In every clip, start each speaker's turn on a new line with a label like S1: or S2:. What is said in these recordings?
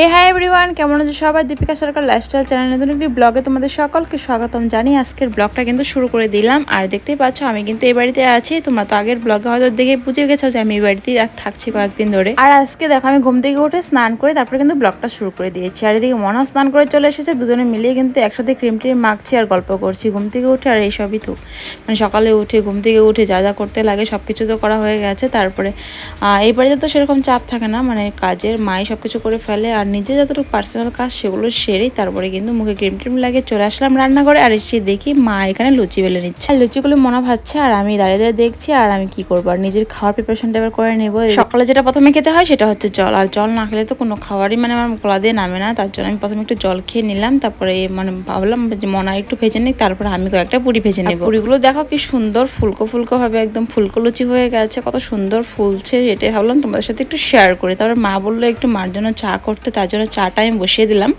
S1: হে hi everyone কেমন আছে সবাই? দীপিকা সরকার লাইফস্টাইল চ্যানেল নতুন একটি ব্লগে তোমাদের সকলকে স্বাগতম জানি আজকের ব্লগটা কিন্তু শুরু করে দিলাম। আর দেখতেই পাচ্ছ, আমি কিন্তু এই বাড়িতে আছি। তোমরা তো আগের ব্লগে হয়তো দেখে বুঝে গেছো যে আমি এই বাড়িতেই থাকছি কয়েকদিন ধরে। আর আজকে দেখো, আমি ঘুম থেকে উঠে স্নান করে তারপরে কিন্তু ব্লগটা শুরু করে দিয়েছি। আর এদিকে মনেও স্নান করে চলে এসেছে। দুজনে মিলিয়ে কিন্তু একসাথে ক্রিম ট্রিম মাখছি আর গল্প করছি। ঘুম থেকে উঠে আর এইসবই তো। মানে সকালে উঠে, ঘুম থেকে উঠে যা যা করতে লাগে সব কিছু তো করা হয়ে গেছে। তারপরে এই বাড়িতে তো সেরকম চাপ থাকে না। মানে কাজের মাই সব কিছু করে ফেলে আর নিজে যতটুকু পার্সোনাল কাজ সেগুলো সেরেই তারপরে কিন্তু মুখে ক্রিম ট্রিম লাগিয়ে চলে আসলাম রান্নাঘরে। আর এসে দেখি মা এখানে লুচি বেলে নিচ্ছে। আর লুচিগুলো মনে ভাবছে আর আমি দাঁড়িয়ে দাঁড়িয়ে দেখছি আর আমি কি করব? আর নিজের খাওয়ার প্রিপারেশনটা এবার করে নেব। সকালে যেটা প্রথমে খেতে হয় সেটা হচ্ছে জল। আর জল না খেলে তো কোনো খাবারই মানে আমার গলা দিয়ে নামে না। তার জন্য আমি প্রথমে একটু জল খেয়ে নিলাম তারপরে মানে ভাবলাম যে মনা একটু ভেজে নিই তারপরে আমি কয়েকটা পুরি ভেজে নেব। পুরিগুলো দেখো কি সুন্দর ফুলকো ফুলকো ভাবে একদম ফুলকো লুচি হয়ে গেছে কত সুন্দর ফুলছে এটাই ভাবলাম তোমাদের সাথে একটু শেয়ার করি। তারপর মা বলল একটু মার জন্য চা করতে। তার জন্য চাটা আমি বসিয়ে দিলাম।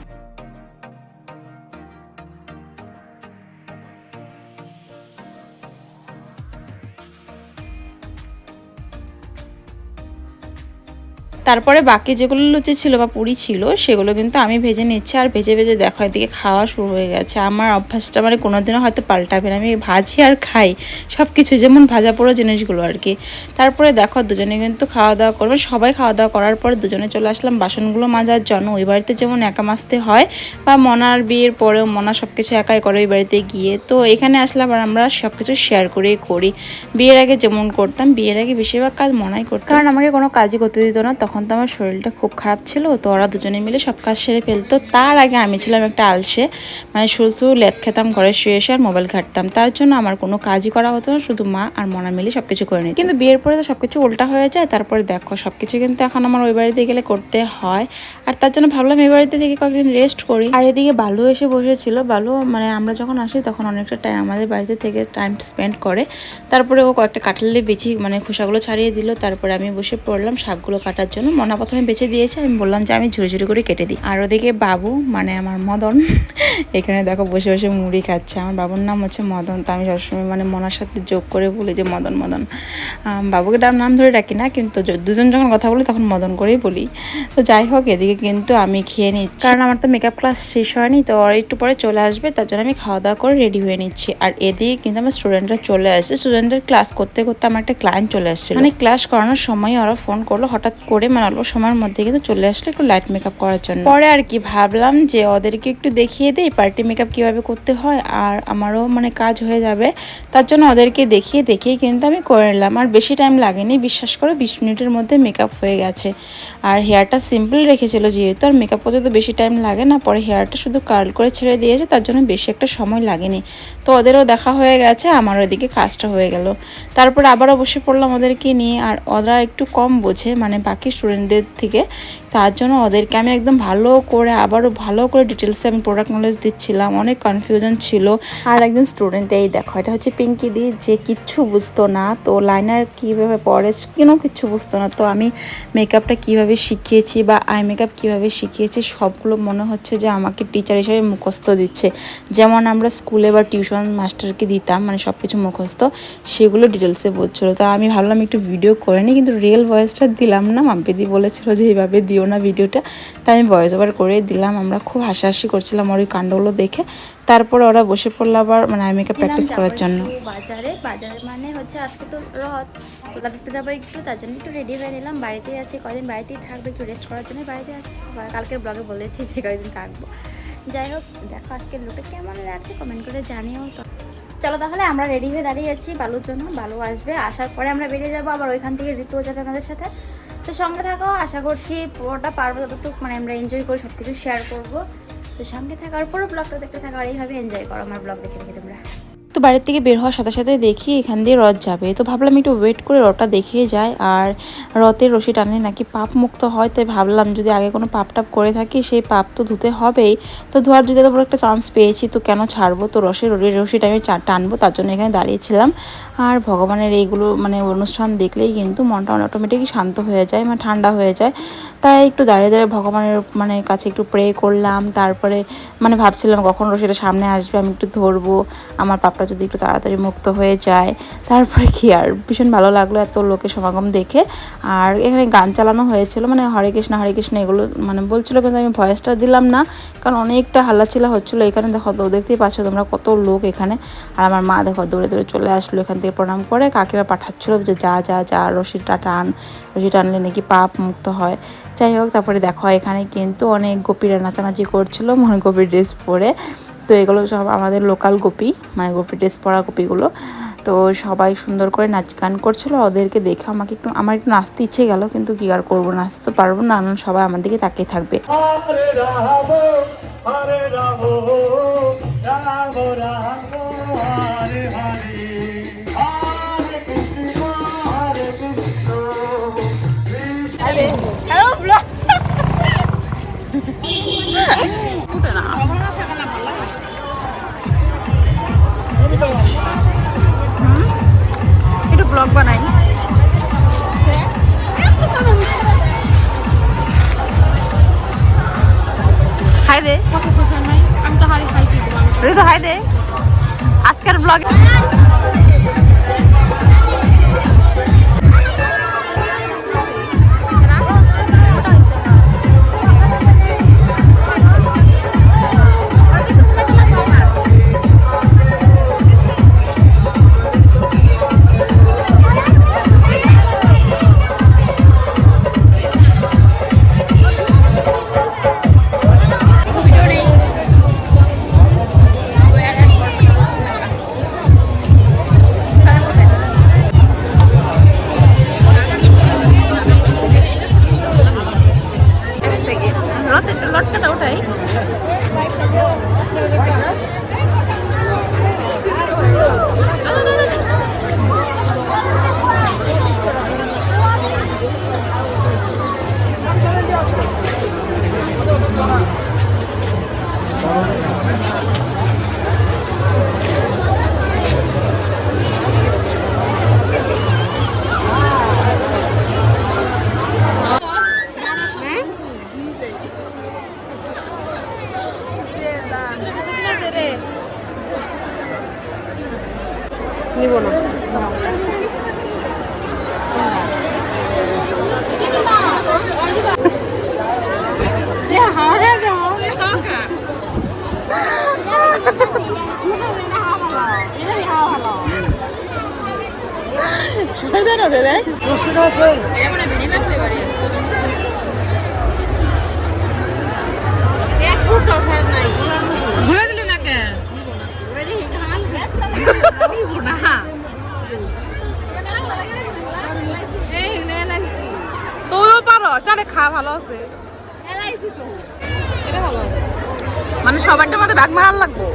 S1: তারপরে বাকি যেগুলো লুচি ছিল বা পুরি ছিল, সেগুলো কিন্তু আমি ভেজে নিচ্ছি আর ভেজে ভেজে দেখো, এদিকে খাওয়া শুরু হয়ে গেছে। আমার অভ্যাসটা মানে কোনোদিনও হয়তো পাল্টাবে না, আমি ভাজি আর খাই। সব কিছু যেমন ভাজা পোড়া জিনিসগুলো আর কি। তারপরে দেখো, দুজনে কিন্তু খাওয়া দাওয়া করবে। সবাই খাওয়া দাওয়া করার পর দুজনে চলে আসলাম বাসনগুলো মাজার জন্য। ওই বাড়িতে যেমন একা মাজতে হয়, বা মনার বিয়ের পরেও মনা সব কিছু একাই করে ওই বাড়িতে গিয়ে। তো এখানে আসলে আবার আমরা সব কিছু শেয়ার করেই করি। বিয়ের আগে যেমন করতাম, বিয়ের আগে বেশিরভাগ কাজ মনাই করতাম কারণ আমাকে কোনো কাজই করতে দিত না, তখন তো আমার শরীরটা খুব খারাপ ছিল তো ওরা দুজনে মিলে সব কাজ সেরে ফেলতো। তার আগে আমি ছিলাম একটা আলসে মানে শুধু শুধু লেট খেতাম ঘরে শুয়ে এসে আর মোবাইল ঘাটতাম। তার জন্য আমার কোনো কাজই করা হতো না শুধু মা আর মনা মিলে সব কিছু করে নিত। কিন্তু বিয়ের পরে তো সব কিছু উল্টা হয়ে যায় তারপরে দেখো সব কিছু কিন্তু এখন আমার ওই বাড়িতে গেলে করতে হয়। আর তার জন্য ভাবলাম এই বাড়িতে থেকে কয়েকদিন রেস্ট করি। আর এদিকে বালু এসে বসেছিল বালু মানে আমরা যখন আসি তখন অনেকটা টাইম আমাদের বাড়িতে থেকে টাইম স্পেন্ড করে। তারপরে ও কয়েকটা কাঁঠালে বেছি মানে খোসাগুলো ছাড়িয়ে দিল তারপরে আমি বসে পড়লাম শাকগুলো কাটার জন্য। মনা প্রথমে বেছে দিয়েছে, আমি বললাম যে আমি ঝুড়ি ঝুড়ি করে কেটে দিই। আর ওদিকে বাবু মানে আমার মদন, এখানে দেখো বসে বসে মুড়ি খাচ্ছে। আমার বাবুর নাম হচ্ছে মদন, তো আমি সবসময় মানে মনার সাথে যোগ করে বলি যে মদন মদন। বাবুকে নাম ধরে ডাকি না, কিন্তু দুজন যখন কথা বলি তখন মদন করেই বলি। তো যাই হোক, এদিকে কিন্তু আমি খেয়ে নিচ্ছি। কারণ আমার তো মেকআপ ক্লাস শেষ হয়নি, তো ওরা একটু পরে চলে আসবে, তার জন্য আমি খাওয়া দাওয়া করে রেডি হয়ে নিচ্ছি। আর এদিকে কিন্তু আমার স্টুডেন্টরা চলে আসছে। স্টুডেন্টের ক্লাস করতে করতে আমার একটা ক্লায়েন্ট চলে আসছে মানে ক্লাস করানোর সময় ওরা ফোন করল, হঠাৎ করে মানে অল্প সময়ের মধ্যে কিন্তু চলে আসলো একটু লাইট মেকআপ করার জন্য। পরে আর কি ভাবলাম যে ওদেরকে একটু দেখিয়ে দিই পার্টি মেকআপ কীভাবে করতে হয় আর আমারও মানে কাজ হয়ে যাবে। তার জন্য ওদেরকে দেখিয়ে দেখিয়ে কিন্তু আমি করে নিলাম। আর বেশি টাইম লাগেনি, বিশ্বাস করো বিশ মিনিটের মধ্যে মেকআপ হয়ে গেছে। আর হেয়ারটা সিম্পল রেখেছিল যেহেতু, আর মেকআপ করতে তো বেশি টাইম লাগে না। পরে হেয়ারটা শুধু কার্ল করে ছেড়ে দিয়েছে, তার জন্য বেশি একটা সময় লাগেনি। তো ওদেরও দেখা হয়ে গেছে, আমার ওইদিকে কাজটা হয়ে গেল। তারপর আবারও বসে পড়লাম ওদেরকে নিয়ে, আর ওরা একটু কম বোঝে মানে বাকি স্টুডেন্টদের থেকে, তার জন্য ওদেরকে আমি একদম ভালো করে, আবারও ভালো করে ডিটেলসে আমি প্রোডাক্ট নলেজ দিচ্ছিলাম। অনেক কনফিউশন ছিল। আর একজন স্টুডেন্ট এই দেখো, এটা হচ্ছে পিঙ্কি দি, যে কিচ্ছু বুঝতো না। তো লাইনার কীভাবে পরে, কেন কিচ্ছু বুঝতো না? তো আমি মেকআপটা কীভাবে শিখিয়েছি বা আই মেকআপ কীভাবে শিখিয়েছি, সবগুলো মনে হচ্ছে যে আমাকে টিচার হিসেবে মুখস্থ দিচ্ছে। যেমন আমরা স্কুলে বা টিউশন মাস্টারকে দিতাম মানে সব কিছু মুখস্থ, সেগুলো ডিটেলসে বলছিলো। তো আমি ভাবলাম একটু ভিডিও করে নিই, কিন্তু রিয়েল ভয়েসটা দিলাম না মাম্পিদি বলেছিল যে এইভাবে দিও না ভিডিওটা। তাই আমি ভয়েস ওভার করে দিলাম। আমরা খুব হাসাহাসি করছিলাম ওর ওই কাণ্ডগুলো দেখে। তারপর ওরা বসে পড়ল আবার মানে আই মেকআপ প্র্যাকটিস করার জন্য।
S2: বাজারে? বাজারে মানে হচ্ছে আজকে তো রথ। তোলা দেখতে যাব একটু তার জন্য একটু রেডি হয়ে নিলাম। বাড়িতেই আছি কদিন বাড়িতেই থাকব একটু রেস্ট করার জন্য বাড়িতে আছি। কালকের ব্লগে বলেছি যে কদিন থাকব। যাই হোক দেখো আজকের লুকটা কেমন লাগছে কমেন্ট করে জানিও তো। চলো তাহলে আমরা রেডি হয়ে দাঁড়িয়ে আছি বালুর জন্য। বালু আসবে আসার পরে আমরা বেরিয়ে যাব। আবার ওইখান থেকে ঋতুও যাবে আমাদের সাথে। তো সঙ্গে থাকো আশা করছি পুরোটা পারব যতটুক মানে আমরা এনজয় করে সব কিছু শেয়ার করব। তো সঙ্গে থাকার পরও ব্লগটা দেখতে থাকো আর এইভাবে এনজয় করো আমার ব্লগ দেখে দেখে তোমরা।
S1: তো বাড়ির থেকে বের হওয়ার সাথে সাথে দেখি এখান দিয়ে রথ যাবে। তো ভাবলাম একটু ওয়েট করে রথটা দেখিয়ে যায় আর রথের রশি টানলে নাকি পাপ মুক্ত হয়, তাই ভাবলাম যদি আগে কোনো পাপ টাপ করে থাকি, সেই পাপ তো ধুতে হবেই। তো ধোয়ার যদি তো বড় একটা চান্স পেয়েছি, তো কেন ছাড়বো? তো রসের রশিটা আমি টানবো, তার জন্য এখানে দাঁড়িয়েছিলাম। আর ভগবানের এইগুলো মানে অনুষ্ঠান দেখলেই কিন্তু মনটা অটোমেটিকই শান্ত হয়ে যায় মানে ঠান্ডা হয়ে যায়। তাই একটু দাঁড়িয়ে দাঁড়িয়ে ভগবানের মানে কাছে একটু প্রে করলাম। তারপরে মানে ভাবছিলাম কখন রশিটা সামনে আসবে, আমি একটু ধরবো। আমার পাপটা পাপটা যদি একটু তাড়াতাড়ি মুক্ত হয়ে যায়, তারপরে কি আর? ভীষণ ভালো লাগল এত লোকের সমাগম দেখে। আর এখানে গান চালানো হয়েছিল মানে হরে কৃষ্ণ হরে কৃষ্ণ এগুলো মানে বলছিল, কিন্তু আমি ভয়েসটা দিলাম না, কারণ অনেকটা হাল্লাচিল্লা হচ্ছিল। এখানে দেখো তো, দেখতেই পাচ্ছ তোমরা কত লোক এখানে। আর আমার মা দেখো দৌড়ে দৌড়ে চলে আসলো এখান থেকে প্রণাম করে, কাকিমা পাঠাচ্ছিলো যে যা যা যা, রশিটা টান রশি টানলে নাকি পাপ মুক্ত হয়। যাই হোক, তারপরে দেখো এখানে কিন্তু অনেক গোপীরা নাচানাচি করছিল মনে গোপীর ড্রেস পরে। তো এগুলো সব আমাদের লোকাল গোপী মানে গোপী ড্রেস পরা গোপীগুলো। তো সবাই সুন্দর করে নাচ গান করছিল ওদেরকে দেখে আমাকে একটু আমার একটু নাচতে ইচ্ছে গেল কিন্তু কি আর করব নাচতে তো পারব না কারণ সবাই আমার দিকে তাকিয়ে থাকবে।
S3: হরে রাম
S1: ব্লগ বানাই। হাই রে।
S4: আমি তো
S1: হাই হাই রে। আজকের ব্লগ
S4: ঘুরে দিলি না কে তুইও পারো তাহলে খা ভালো আছে। এটা ভালো আছে।
S1: মানে সবারটার মধ্যে ব্যাগ মারার লাগবো?